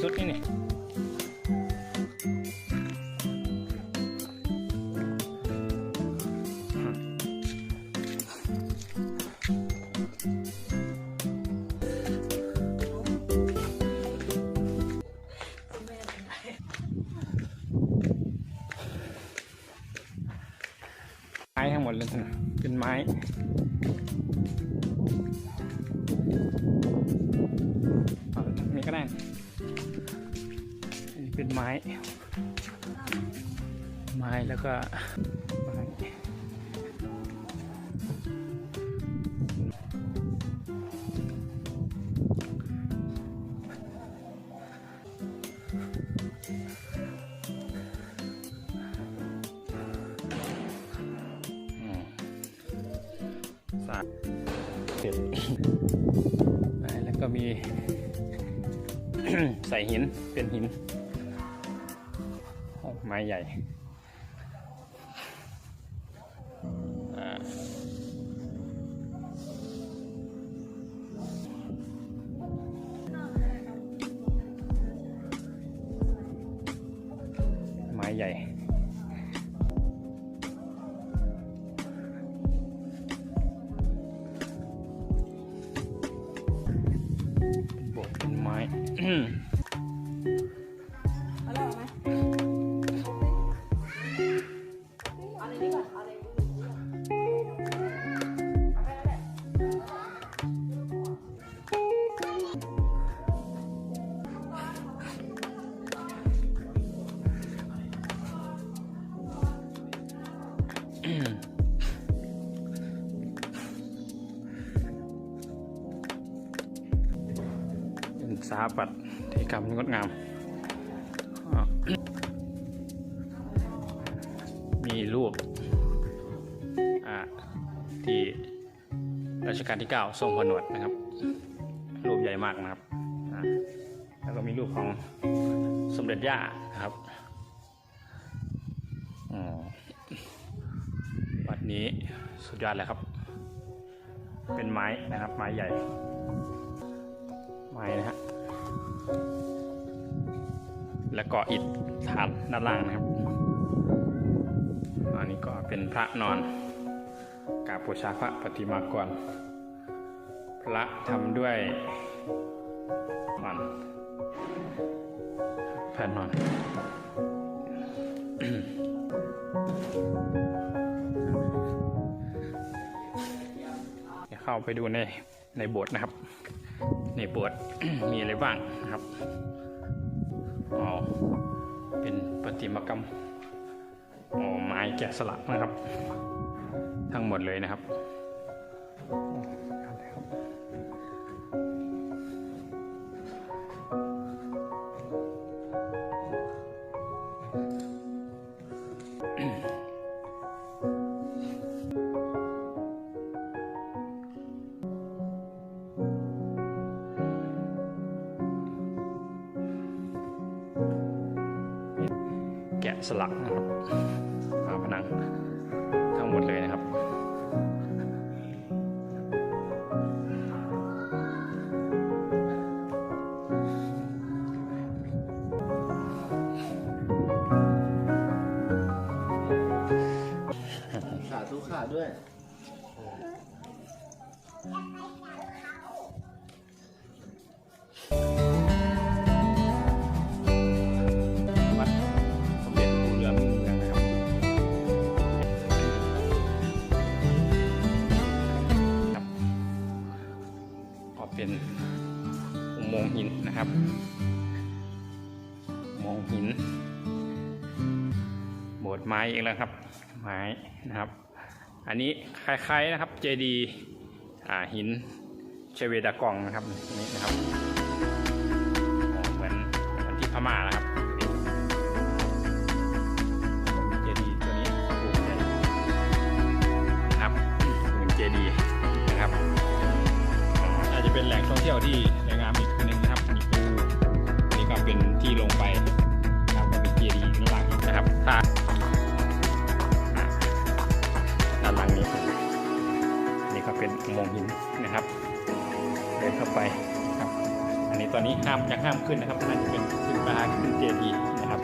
สุดนี่นี่ไม้ทั้งหมดเลยนะเป็นไม้ เป็นไม้ ไม้แล้วก็ไม้อืมเสร็จแล้วก็มีใส่หินเป็นหิน ม้ใหญ่ไม้ใหญ่บกเป็นไม้าปัตย์ที่กรรมงดงาม มีรูปที่รัชกาลที่ 9 ทรงผนวดนะครับ รูปใหญ่มากนะครับ แล้วก็มีรูปของสมเด็จย่านะครับอ๋อวัดนี้สุดยอดเลยครับ เป็นไม้นะครับ ไม้ใหญ่ ไม้นะฮะ แล้วก็อิฐฐานด้านล่างนะครับ อันนี้ก็เป็นพระนอนกาบูชาพระปฏิมากร พระทำด้วยนอนแผ่นนอนเดี๋ยวเข้าไปดูในในโบสถ์นะครับ ในบทมีอะไรบ้างนะครับอ๋อเป็นประติมากรรมอ๋อไม้แกะสลักนะครับ ทั้งหมดเลยนะครับ แกะสลักนะครับฝาผนังทั้งหมดเลยนะครับขาทุกขาด้วย นะครับอุโมงหิน โบสถ์ไม้เอีกแล้วครับ ไม้นะครับ อันนี้คล้ายๆนะครับเจดีอ่าหินเชเวดากองนะครับอันนี้นะครับเหมือนเหมือนที่พม่านะครับเจดีตัวนี้ปลูกใหญ่นะครับเป็นเจดีนะครับอาจจะเป็นแหล่งท่องเที่ยวที่ ที่ลงไปทำกับเป็นเกียร์ดีข้างหลังนะครับด้านหลังนี้ นี่ก็เป็นอุโมงหินนะครับ เดินเข้าไปครับ อันนี้ตอนนี้ห้ามยังห้ามขึ้นนะครับนั่นเป็นขึ้นมาขึ้นเจดีนะครับ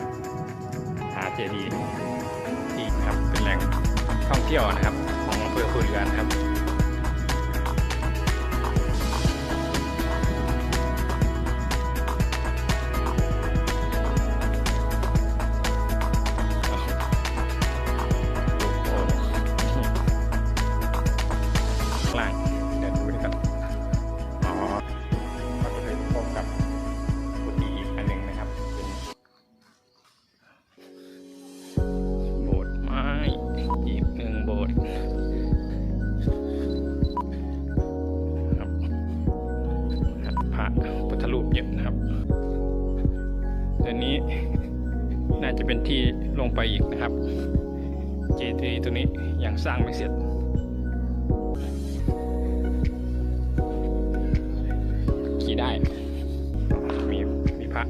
หาเจดีที่ครับเป็นแหล่งท่องเที่ยวนะครับ ของอำเภอภูเรือนครับ รูปเยอะนะครับตัวนี้น่าจะเป็นที่ลงไปอีกนะครับเจดีย์ตัวนี้ยังสร้างไม่เสร็จขี่ได้ มีมีพระ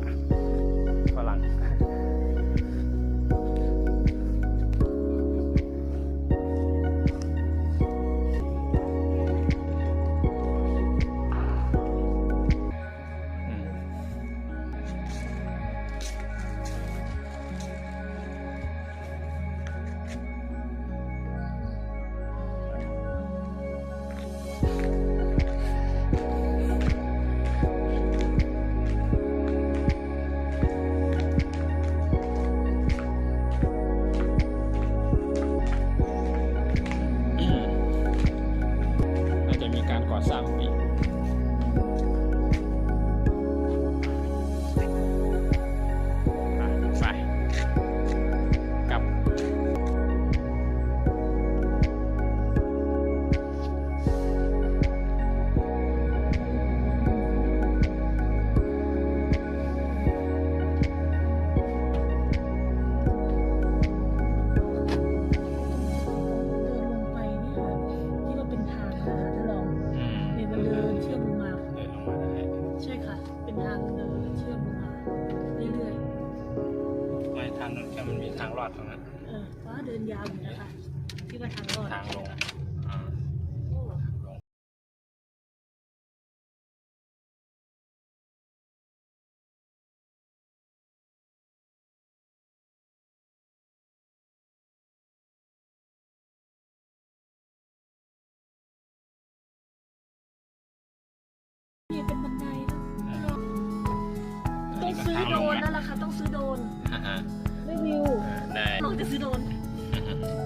มันยาวอยู่นะคะ ที่มาทางลอดทางลงอ่านี่เป็นบันไนต้องซื้อโดนนั่นแหละค่ะ ต้องซื้อโดน อ่ฮะไม่วิว ได้ ลองจะซื้อโดน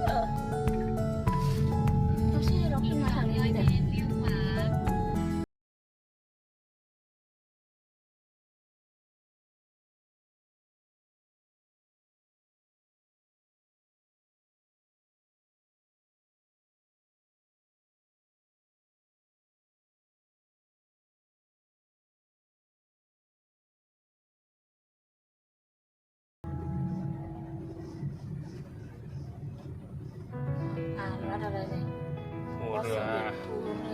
嗯 Yeah.